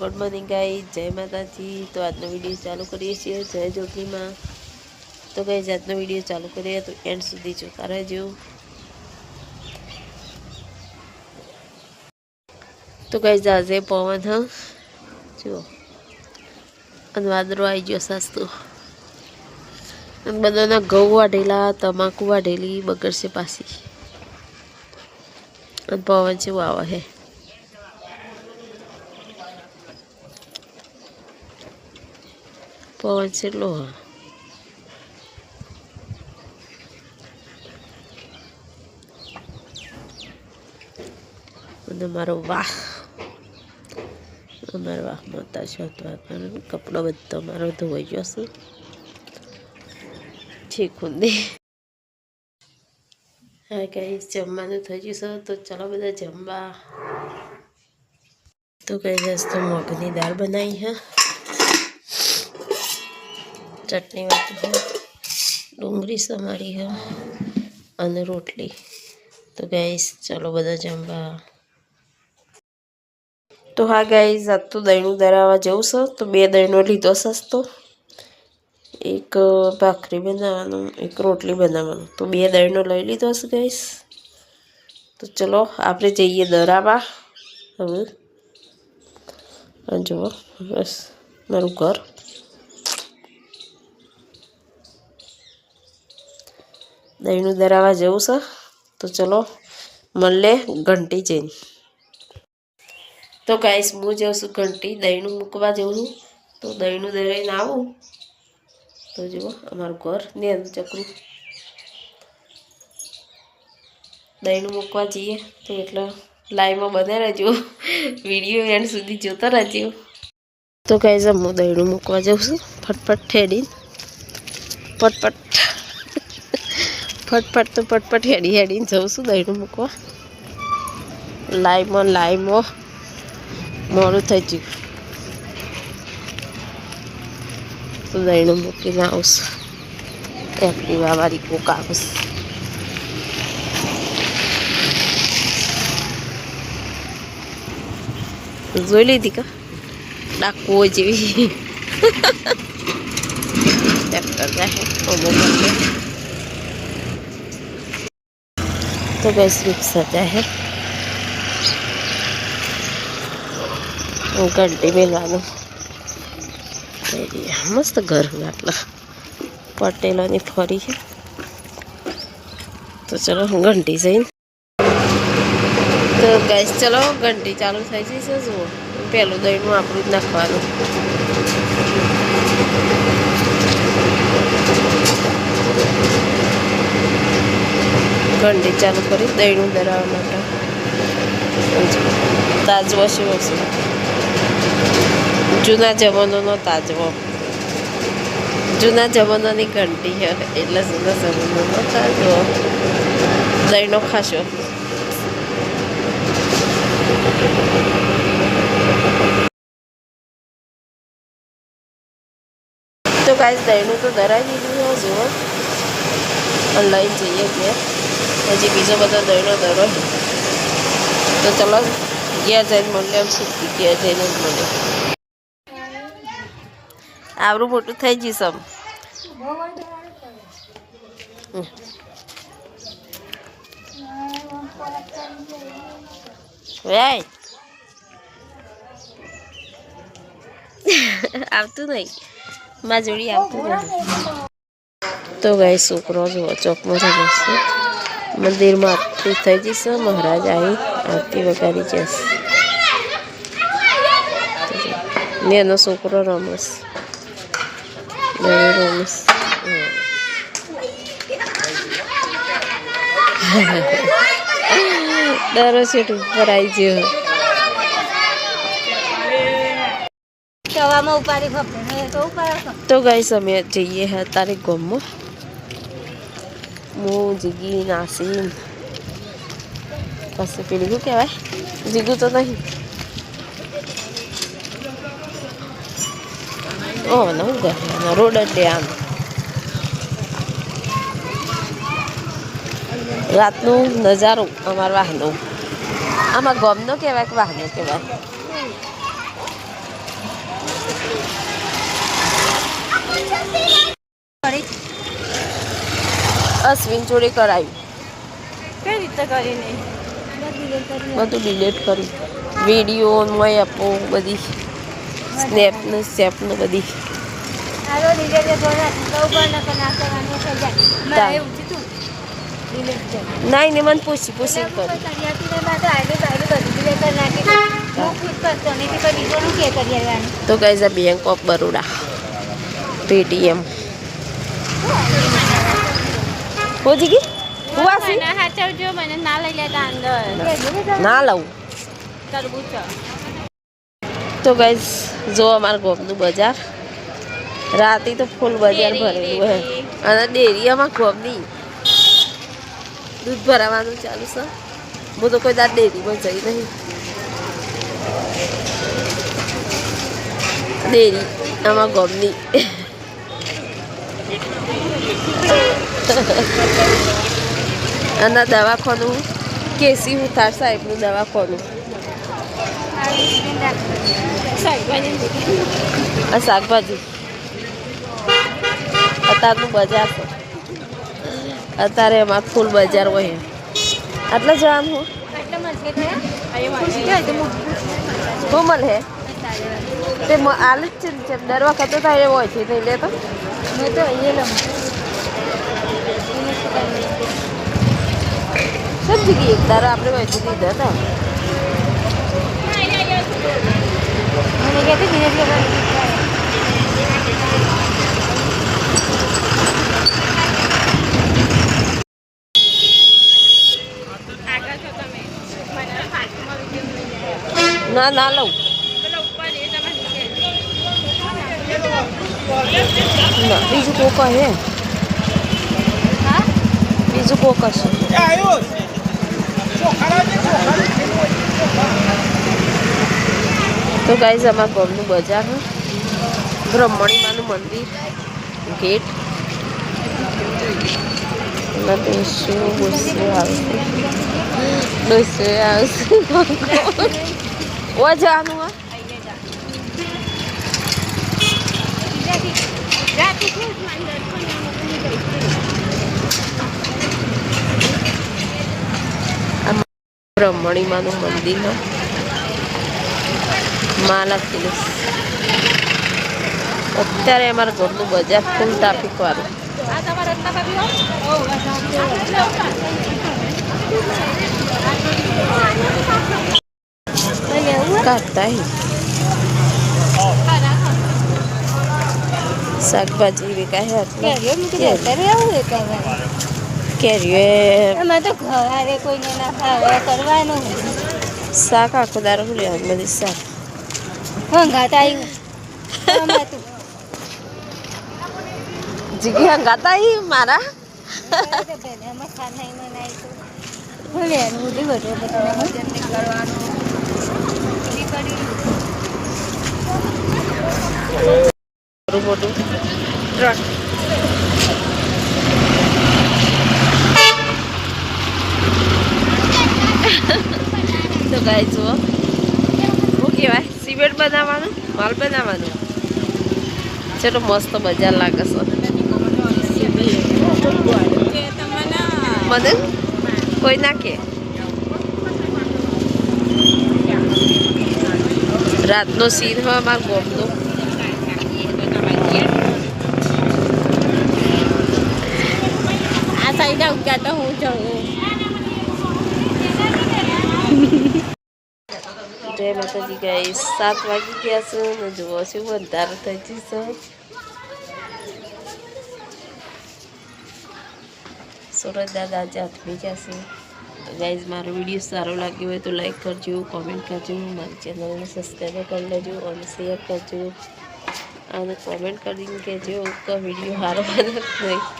Good morning ગાઈ જય માતાજી. તો આજનો વીડિયો ચાલુ કરીએ છીએ, જય જોગીમાં. તો કઈ જાતનો વીડિયો ચાલુ કરીએ તો એન્ડ સુધી જોતા રહેજો. તો કઈ જાજે પવન, હ? જુઓ. અને વાદળો આવી ગયો સસ્તું. અને બધાના ઘઉં વાઢેલા, તમાકુ વાઢેલી, બગડશે પાછી. અને પવન છે આવે હે. પવન છેલ્લો હા અને મારો વાહ અમારો વાહ માતા શોધવા કારણ કપડો બધો મારો ધોવાઈ ગયો છે ઠીક ઊંધી હા કંઈ જમવાનું થઈ ગયું છે તો ચલો બધા જમવા તો કઈ જશ મગની દાળ બનાવી હા ચટણી વાટી હોય ડુંગળી સમારી હોય અને રોટલી. તો ગાઈસ ચલો બધા જમવા. તો હા ગાઈસ આજ તો દહીંનું દરાવા જવું છે. તો બે દહીંનો લીધો સસ્તો એક ભાખરી બનાવવાનું, એક રોટલી બનાવવાનું. તો બે દહીંનો લઈ લીધો છે ગાઈસ તો ચલો, આપણે જઈએ દરાવા. હવે. જુઓ, બસ, મારું ઘર. દહીંનું દરાવા જવું છે. તો ચલો મળે ઘંટી જઈને. તો ગાઈશ હું જાઉં છું ઘંટી દહીંનું મૂકવા જઉં છું તો દહીંનું દરાઈને આવું. તો જુઓ, અમારું ઘર ને ચકરું. દહીંનું મૂકવા જઈએ. તો એટલે લાઈવમાં બને રહેજો. વીડિયો એન્ડ સુધી જોતા રહેજો. તો ગાઈસ હું દહીંનું મૂકવા જાઉં છું. ફટફટ ઠેડીને પટપટ ફટફટ તો ફટફટ હેડી હેડીને જઉં છું દહીંનું મૂકવા. લાઈમો લાઈમો. મોડું થઈ ગયું. તો દહીંનું મૂકીને આવશું એક્ટિવા વાળી કોક આવશે જોઈ લીધી કા? ડાકુઓ જેવી. ટ્રેક્ટર જાય. ઓમો गैस રિક્ષા જાય ઘંટી મેળવાનું મસ્ત ઘર હોય આટલા પટેલોની ફરી છે તો ચલો ઘંટી જઈને તો ગેસ ચલો ઘંટી ચાલુ થઈ જશે જુઓ પહેલું દહીંનું આપણું જ નાખવાનું ઘંટી ચાલુ કરી દહીંનું દરાવવા માટે. તાજવો છે. જૂના જમાનોનો તાજવો. જૂના જમાનાની ઘંટી છે એટલે જૂના જમાનાનો તાજવો. દહીંનો ખાશો. તો કાંઈ દહીંનું તો ધરાવી દીધું જુઓ. લઈ જઈએ ઘેર. હજી બીજો બધો દહીંનો દરો તો ચલો ગયા જઈને મળ્યો સુધી ગયા જઈને જ મળ્યો આવરું મોટું થઈ જઈશ આમ. વેય. આવતું નહીં. માં જોડી આવતું નહીં તો ગાય છોકરો જુઓ, ચોકમાં થઈ જશે મંદિરમાં આરતી થઈ જશે. મહારાજ આવી આરતી વગાડી જશે. ને એનો છોકરો રમસ રમસ ડરો સીટ ઉપર આવી ગયો. તો તો અમે જઈએ હા તારે ગમમાં. હું જીગી નાસી પછી પેલી શું કહેવાય. જીગું તો નહીં. ઓ નવું ઘર રોડ અડે આમ. રાતનું નજારો અમારા વાહનો. આમાં ગમનો કહેવાય કે વાહનો કહેવાય? કરી અશ્વિન જોડે કરાવ્યું કઈ રીતે કરીને? બધું ડિલીટ કર્યું. વીડિયો મોય આપો બધી સ્નેપ ને સ્નેપ ને બધી. ના કરવાનું થઈ જાય તા. મારે એવું થયું ડિલેટ છે નાઈ ને મને પૂછી પૂછી તો કઈ બેંક ઓફ બરોડા પેટીએમ હું વાસી મને હાચવજો મને ના લઈ લેતા અંદર ના લઉં. તરબૂચ. તો ગાઈસ જો અમાર ગોમનું બજાર. રાતે તો ફૂલ બજાર ભરેલું હે અને ડેરી અમારા ગોમની. દૂધ ભરાવાનું ચાલુ છે. હું તો કોઈ દાદ ડેરીમાં જઈ નહીં. ડેરી આમાં ગોમની. અને દવાખાનું કેસી ઉતાર સાહેબનું દવાખાનું. આ શાકભાજી. અત્યારનું બજાર છે. અત્યારે એમાં ફૂલ બજાર હોય. આટલા જવાનું હું. શું મળે? તે મ- આલે જ છે દર વખતે તો એ હોય છે, નહીં લેતો? સમજી ગઈ એક દારો આપણે વહેંચી દીધા હતા? ના ના લઉં. ના, બીજું કોક હે બીજું કોક હશે તો ગાઈઝ અમારા ગામનું બજાર બ્રહ્મણીમાનું મંદિર, ગેટ. બેસો આવશે. બસો આવશે. ઓ જવાનું આ મંદિર માલા કિલ્સ અત્યારે અમારા ઘરનું બજાર ફૂલ ટ્રાફિક વાળું. શાકભાજી વેકાય કેરીઓ એમાં તો ઘરે કોઈને ના ખાવે કરવાનું. શાક આખો દારો લેવાનું? બધી શાક. હંગાત આવ્યું જીગી હંગાતા હી મારા? એમાં ખાના એમાં નાઈ તો ભલે એનું બધું બધું બધું જલ્દી કરવાનું બધી કરી થોડું મોટું તો ગાય જુઓ. શું કહેવાય? સિમેન્ટ બનાવવાનું, માલ બનાવવાનું. ચલો મસ્ત બજાર લાગે છે. મને? કોઈ નાખે રાતનો સીન હોય અમારા ગોમનો. આ સાઈડ આવું ક્યાં તો હું જઉં. જય માતાજી ગાઈ સાત વાગી ગયા છે ને જુઓ છું વધારે થઈ જશે સુરત દાદા આજે હાથમી ગયા છે. ગાઈઝ મારો વીડિયો સારો લાગ્યો હોય તો લાઈક કરજો કોમેન્ટ કરજો, મારી ચેનલને સબસ્ક્રાઈબ કરી લેજો અને શેર કરજો. અને કોમેન્ટ કરીને કહેજો કે વીડિયો સારો બને નહીં.